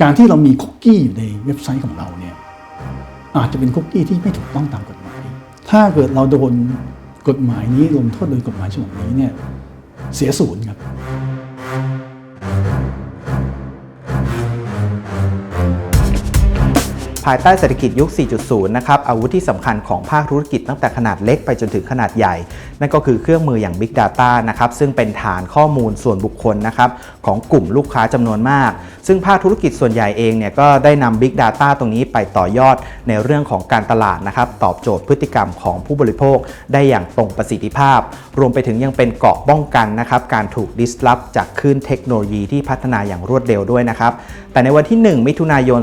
การที่เรามีคุกกี้อยู่ในเว็บไซต์ของเราเนี่ยอาจจะเป็นคุกกี้ที่ไม่ถูกต้องตามกฎหมาย ถ้าเกิดเราโดนกฎหมายนี้ลงโทษโดยกฎหมายฉบับนี้เนี่ยเสียศูนย์ครับ ภายใต้เศรษฐกิจยุค 4.0 นะครับ อาวุธที่สำคัญของภาคธุรกิจตั้งแต่ขนาดเล็กไปจนถึงขนาดใหญ่ นั่นก็คือเครื่องมืออย่าง Big Data นะครับ ซึ่งเป็นฐานข้อมูลส่วนบุคคลนะครับ ของกลุ่มลูกค้าจำนวนมาก ซึ่งภาคธุรกิจส่วนใหญ่เองเนี่ยก็ได้นำ Big Data ตรงนี้ไปต่อยอดในเรื่องของการตลาดนะครับ ตอบโจทย์พฤติกรรมของผู้บริโภค ได้อย่างตรงประสิทธิภาพ รวมไปถึงยังเป็นเกราะป้องกันนะครับ การถูก disrupt จากคลื่นเทคโนโลยีที่พัฒนาอย่างรวดเร็วด้วยนะครับ แต่ในวันที่ 1 มิถุนายน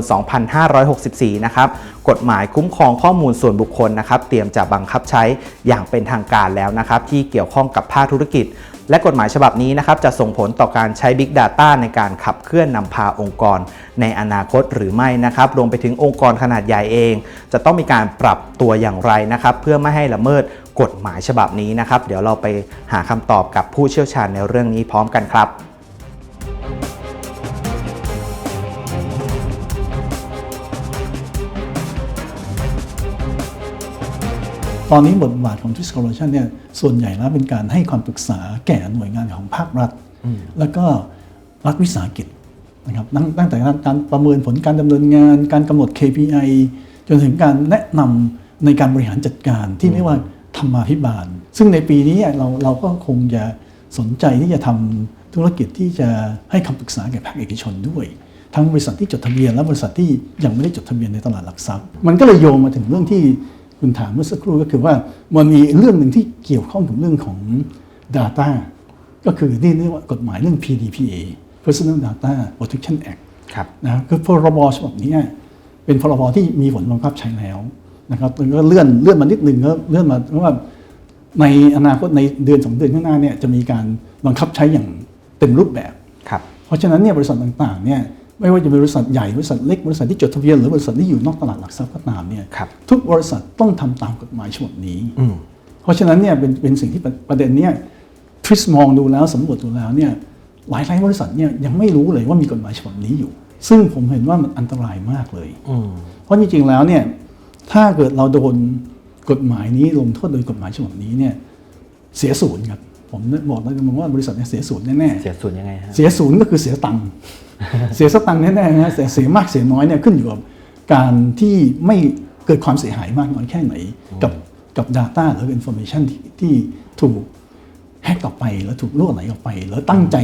2564 นะครับ กฎหมายคุ้มครองข้อมูลส่วนบุคคลนะครับ เตรียมจะบังคับใช้อย่างเป็นทางการแล้วนะครับ ที่เกี่ยวข้องกับภาคธุรกิจ และกฎหมายฉบับนี้นะครับ จะส่งผลต่อการใช้ Big Data ในการขับเคลื่อนนำพาองค์กร ในอนาคตหรือไม่นะครับ รวมไปถึงองค์กรขนาดใหญ่เอง จะต้องมีการปรับตัวอย่างไรนะครับ เพื่อไม่ให้ละเมิดกฎหมายฉบับนี้นะครับ เดี๋ยวเราไปหาคำตอบกับผู้เชี่ยวชาญในเรื่องนี้พร้อมกันครับ อนนี้บทบาทของ t r i s c o l l a t i o n เนี่ยส่วนใหญ่แล้วเป็นการให้ความปรึกษาแก่หน่วยงานของภาครัฐ แล้วก็รัฐวิสาหกิจนะครับตั้งตั้งแต่การประเมินผลการดำเนินงาน การกำหนด KPI จนถึงการแนะนำในการบริหารจัดการที่เรียกว่าธรรมาภิบาล ซึ่งในปีนี้เราเราก็คงจะสนใจที่จะทำธุรกิจที่จะให้คำปรึกษาแก่ภาคเอกชนด้วย ทั้งบริษัทที่จดทะเบียนและบริษัทที่ยังไม่ได้จดทะเบียนในตลาดหลักทรัพย์ มันก็เลยโยงมาถึงเรื่องที่ คุณถามเมื่อสักครู่ก็คือว่ามันมีเรื่องหนึ่งที่เกี่ยวข้องกับเรื่องของ Data ก็คือที่เรียกว่ากฎหมายเรื่อง PDPA Personal Data Protection Act ครับนะคือพรบฉบับนี้เป็นพรบที่มีผลบังคับใช้แล้วนะครับแล้วก็เลื่อนเลื่อนมานิดหนึ่งก็เลื่อนมาเพราะว่าในอนาคตในเดือนสองเดือนข้างหน้าเนี่ยจะมีการบังคับใช้อย่างเต็มรูปแบบครับเพราะฉะนั้นเนี่ยบริษัทต่างๆเนี่ย ไม่ว่าจะเป็นบริษัทใหญ่บริษัทเล็กบริษัทที่จดทะเบียนหรือบริษัทที่อยู่นอกตลาดหลักทรัพย์ก็ตามเนี่ยครับทุกบริษัทต้องทำตามกฎหมายฉบับนี้อืมเพราะฉะนั้นเนี่ยเป็นเป็นสิ่งที่ประประเด็นเนี้ยทริสมองดูแล้วสำรวจดูแล้วเนี่ยหลายหลายบริษัทเนี่ยยังไม่รู้เลยว่ามีกฎหมายฉบับนี้อยู่ ซึ่งผมเห็นว่ามันอันตรายมากเลยอืมเพราะจริงๆแล้วเนี่ยถ้าเกิดเราโดนกฎหมายนี้ลงโทษโดยกฎหมายฉบับนี้เนี่ยเสียศูนย์ครับ ผมบอกเลยมองว่าบริษัทเนี่ยเสียศูนย์แน่ๆเสียส่วนยังไงฮะเสียศูนย์ก็คือเสียตังค์เสียสตังค์แน่ๆนะแต่เสียมากเสียน้อยเนี่ยขึ้นอยู่กับการที่ไม่เกิดความเสียหายมากน้อยแค่ไหน กับกับ Data หรือ Information ที่ที่ถูกแฮกออกไปแล้วถูกล่วไหลออกไป แล้วตั้งใจ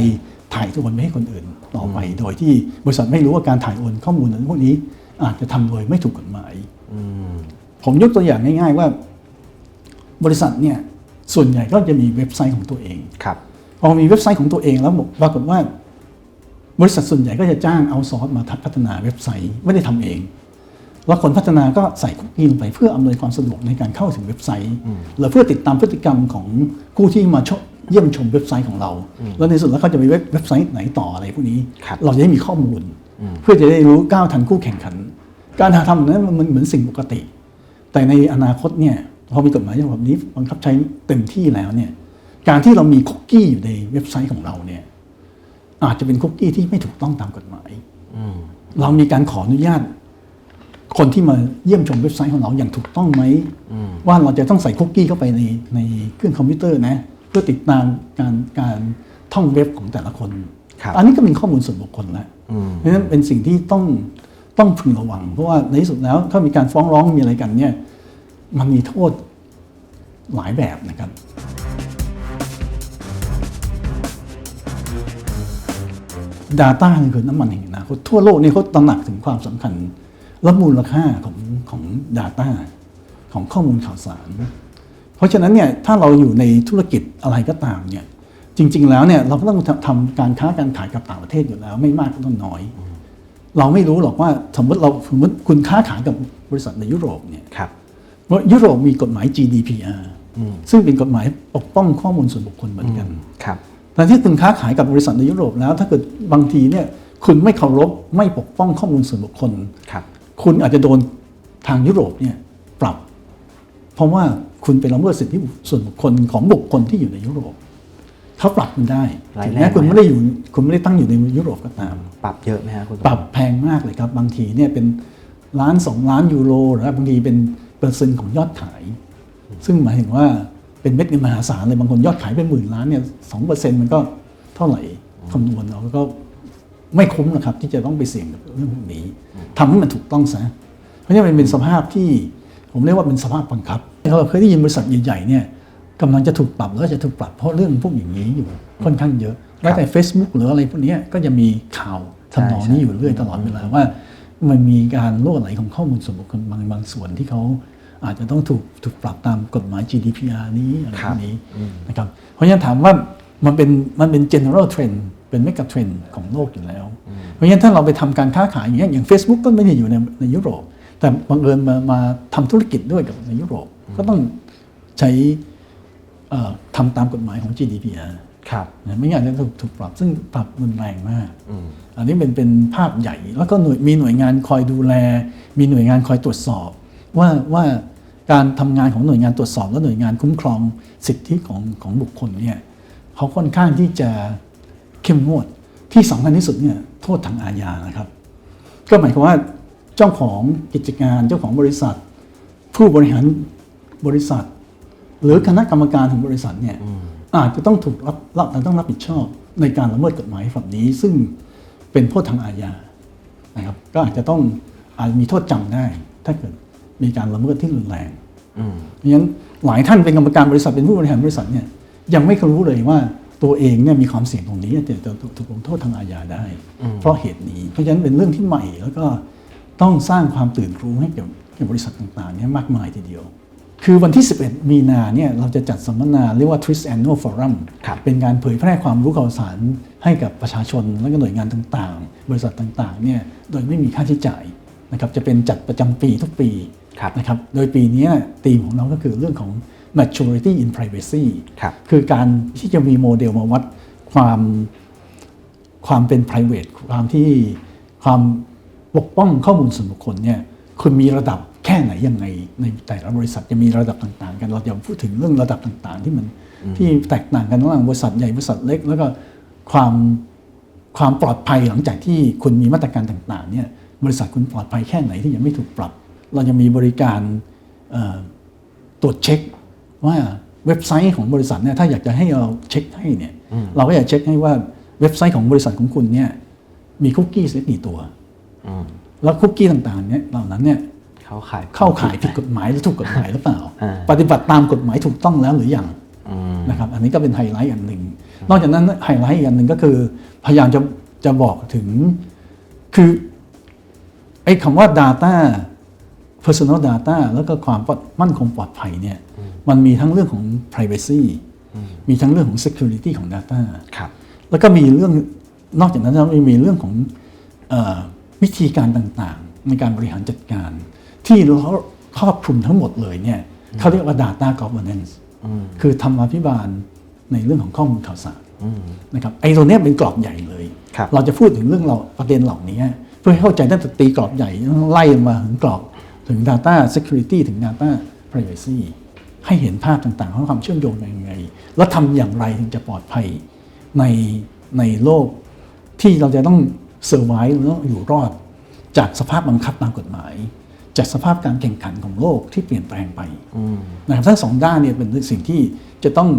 ถ่ายโอนไปให้คนอื่นต่อไป โดยที่บริษัทไม่รู้ว่าการถ่ายโอนข้อมูลนั้นพวกนี้อาจจะทำโดยไม่ถูกกฎหมายอืมผมยกตัวอย่างง่าย ๆว่า บริษัทเนี่ย ส่วนใหญ่ก็จะมีเว็บไซต์ของตัวเองครับพอมีเว็บไซต์ของตัวเองแล้วปรากฏว่า บริษัทส่วนใหญ่ก็จะจ้างเอาซอร์สมาทัดพัฒนาเว็บไซต์ไม่ได้ทำเอง แล้วคนพัฒนาก็ใส่คุกกี้ลงไปเพื่ออำนวยความสะดวกในการเข้าถึงเว็บไซต์หรือเพื่อติดตามพฤติกรรมของผู้ที่มาชมเยี่ยมชมเว็บไซต์ของเรา แล้วในสุดแล้วเขาจะไปเว็บเว็บไซต์ไหนต่ออะไรพวกนี้ครับเราจะได้มีข้อมูล เพื่อจะได้รู้ก้าวทันคู่แข่งขัน การทำนั้นมันเหมือนสิ่งปกติ แต่ในอนาคตเนี่ย พอมีกฎหมายฉบับนี้บังคับใช้เต็มที่แล้วเนี่ยการที่เรามีคุกกี้อยู่ในเว็บไซต์ของเราเนี่ยอาจจะเป็นคุกกี้ที่ไม่ถูกต้องตามกฎหมายอืมเรามีการขออนุญาต คนที่มาเยี่ยมชมเว็บไซต์ของเราอย่างถูกต้องไหมว่าเราจะต้องใส่คุกกี้เข้าไปในในเครื่องคอมพิวเตอร์นะ เพื่อติดตามการการท่องเว็บของแต่ละคนครับอันนี้ก็เป็นข้อมูลส่วนบุคคลแล้วอืมเพราะฉะนั้นเป็นสิ่งที่ต้องต้องพึงระวัง เพราะว่าในที่สุดแล้วถ้ามีการฟ้องร้องมีอะไรกันเนี่ย มันมีโทษหลายแบบนะครับ Data นี่คือน้ำมันแห่งอนาคตทั่วโลกนี่เขาตระหนักถึงความสำคัญและมูลค่าของของ Data ของข้อมูลข่าวสาร เพราะฉะนั้นเนี่ยถ้าเราอยู่ในธุรกิจอะไรก็ตามเนี่ยจริง ๆ แล้วเนี่ยเราก็ต้องทำการค้าการขายกับต่างประเทศอยู่แล้ว ไม่มากก็ต้องน้อย เราไม่รู้หรอกว่าสมมติเราสมมติคุณค้าขายกับบริษัทในยุโรปเนี่ยค รับเพราะยุโรปมีกฎหมาย GDPR ซึ่งเป็นกฎหมายปกป้องข้อมูลส่วนบุคคลเหมือนกันครับแต่ที่คุณค้าขายกับบริษัทในยุโรปแล้ว ถ้าเกิดบางทีเนี่ยคุณไม่เคารพไม่ปกป้องข้อมูลส่วนบุคคลครับคุณอาจจะโดนทางยุโรปเนี่ยปรับ เพราะว่าคุณไปละเมิดสิทธิส่วนบุคคลของบุคคลที่อยู่ในยุโรปเขาปรับคุณได้ร้ายถึงแรงแม้คุณไหมไม่ได้อยู่คุณไม่ได้ตั้งอยู่ในยุโรปก็ตาม ปรับเยอะไหมฮะคุณสมปรับแพงมากเลยครับบางทีเนี่ยเป็นล้านสองล้านยูโรหรือบางทีเป็น เปอร์เซ็นต์ของยอดขาย ซึ่งหมายถึงว่าเป็นเม็ดเงินมหาศาลเลยบางคนยอดขายเป็นหมื่นล้านเนี่ยสองเปอร์เซ็นต์มันก็เท่าไหร่คำนวณเราก็ไม่คุ้มนะครับ ที่จะต้องไปเสี่ยงกับเรื่องพวกนี้ทำให้มันถูกต้องซะเพราะนั้นมันเป็นสภาพที่ผมเรียกว่าเป็นสภาพบังคับเราเคยได้ยินบริษัทใหญ่ๆเนี่ยกำลังจะถูกปรับแล้วจะถูกปรับเพราะเรื่องพวกอย่างนี้อยู่ค่อนข้างเยอะแม้แต่ Facebook หรืออะไรพวกนี้ก็จะมีข่าวทำนองนี้อยู่เรื่อยตลอดเวลาว่า มันมีการล่วไหลของข้อมูลส่วนบุคคลบางบางส่วนที่เขา อาจจะต้องถูกถูกปรับตามกฎหมาย GDPR นี้อะไรพวกนี้นะครับเพราะฉะนั้นถามว่ามันเป็นมันเป็น general trend เป็น mega trend ของโลกอยู่แล้ว เพราะฉะนั้นถ้าเราไปทำการค้าขายอย่างเงี้ยอย่าง Facebook ก็ไม่ได้อยู่ในในยุโรป แต่บังเอิญมามาทำธุรกิจด้วยกับในยุโรป ก็ต้องใช้เอ่อทำตามกฎหมายของ GDPR ครับนะไม่งั้นจะถูกถูกปรับซึ่งปรับรุนแรงมาก อันนี้เป็นเป็นภาพใหญ่ แล้วก็หน่วยมีหน่วยงานคอยดูแล มีหน่วยงานคอยตรวจสอบ ว่าว่าการทำงานของหน่วยงานตรวจสอบและหน่วยงานคุ้มครองสิทธิของของบุคคลเนี่ยเขาค่อนข้างที่จะเข้มงวดที่สำคัญที่สุดเนี่ยโทษทางอาญานะครับ ก็หมายความว่าเจ้าของกิจการเจ้าของบริษัท ผู้บริหารบริษัท หรือคณะกรรมการของบริษัทเนี่ยอาจจะต้องถูกรับรับต้องรับผิดชอบในการละเมิดกฎหมายฝั่งนี้ ซึ่งเป็นโทษทางอาญานะครับ ก็อาจจะต้องอาจมีโทษจำได้ถ้าเกิด มีการละเมิดที่รุนแรงอืมเพราะฉะนั้นหลายท่านเป็นกรรมการบริษัทเป็นผู้บริหารบริษัทเนี่ยยังไม่เคยรู้เลยว่าตัวเองเนี่ยมีความเสี่ยงตรงนี้จะจะถูกถูกลงโทษทางอาญาได้ เพราะเหตุนี้ เพราะฉะนั้นเป็นเรื่องที่ใหม่แล้วก็ต้องสร้างความตื่นรู้ให้กับกับบริษัทต่างๆเนี่ยมากมายทีเดียว คือวันที่ 11 มีนาเนี่ยเราจะจัดสัมมนาเรียกว่า Twist Annual Forum ครับเป็นการเผยแพร่ความรู้ข่าวสารให้กับประชาชนและก็หน่วยงานต่างๆ บริษัทต่างๆเนี่ยโดยไม่มีค่าใช้จ่ายนะครับจะเป็นจัดประจำปีทุกปีครับ นะครับ โดยปีนี้ธีมของเราก็คือเรื่องของ maturity in privacy ครับคือการที่จะมีโมเดลมาวัดความความเป็น private ความที่ความปกป้องข้อมูลส่วนบุคคลเนี่ยคุณมีระดับแค่ไหนยังไงในแต่ละบริษัทจะมีระดับต่างๆ กันเราจะพูดถึงเรื่องระดับต่างๆ ที่มันที่แตกต่างกันระหว่างบริษัทใหญ่บริษัทเล็ก แล้วก็ความความปลอดภัยหลังจากที่คุณมีมาตรการต่างๆเนี่ยบริษัทคุณปลอดภัยแค่ไหนที่ยังไม่ถูกปรับ เราจะมีบริการเอ่อตรวจเช็คว่าเว็บไซต์ของบริษัทเนี่ยถ้าอยากจะให้เราเช็คให้เนี่ยเราก็อยากเช็คให้ว่าเว็บไซต์ของบริษัทของคุณเนี่ยมีคุกกี้สักกี่ตัวอืมแล้วคุกกี้ต่างๆเนี่ยเหล่านั้นเนี่ยเขาขายเข้าข่ายผิดกฎหมายหรือถูกกฎหมายหรือเปล่าอ่า ปฏิบัติตามกฎหมายถูกต้องแล้วหรือยังอืมนะครับอันนี้ก็เป็นไฮไลท์อันหนึ่งนอกจากนั้นไฮไลท์อีกอันหนึ่งก็คือ พยายามจะจะบอกถึงคือไอ้คำว่า Data Personal Data แล้วก็ความมั่นคงปลอดภัยเนี่ยมันมีทั้งเรื่องของ Privacy มีทั้งเรื่องของ Security ของ Data ครับแล้วก็มีเรื่องนอกจากนั้นแล้วมีเรื่องของเออวิธีการต่างๆ ในการบริหารจัดการ ที่เราครอบคลุมทั้งหมดเลยเนี่ยเขาเรียกว่า Data Governance คือทำอภิบาลในเรื่องของข้อมูลข่าวสารนะครับไอ้ตัวเนี้ยเป็นกรอบใหญ่เลยครับเราจะพูดถึงเรื่องเราประเด็นเหล่านี้เพื่อให้เข้าใจตั้งแต่ตีกรอบใหญ่ไล่มาถึงกรอบ ถึง Data Security ถึง Data Privacy ให้เห็นภาพต่างๆของความเชื่อมโยงยังไง แล้วทำอย่างไรถึงจะปลอดภัยในในโลกที่เราจะต้องเซอร์ไวส์แล้วอยู่รอด จากสภาพบังคับตามกฎหมาย จากสภาพการแข่งขันของโลกที่เปลี่ยนแปลงไปนะครับทั้งสองด้านเนี่ยเป็นสิ่งที่จะต้อง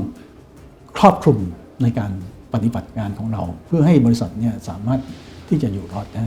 ครอบคลุมในการปฏิบัติงานของเรา เพื่อให้บริษัทเนี่ยสามารถที่จะอยู่รอดได้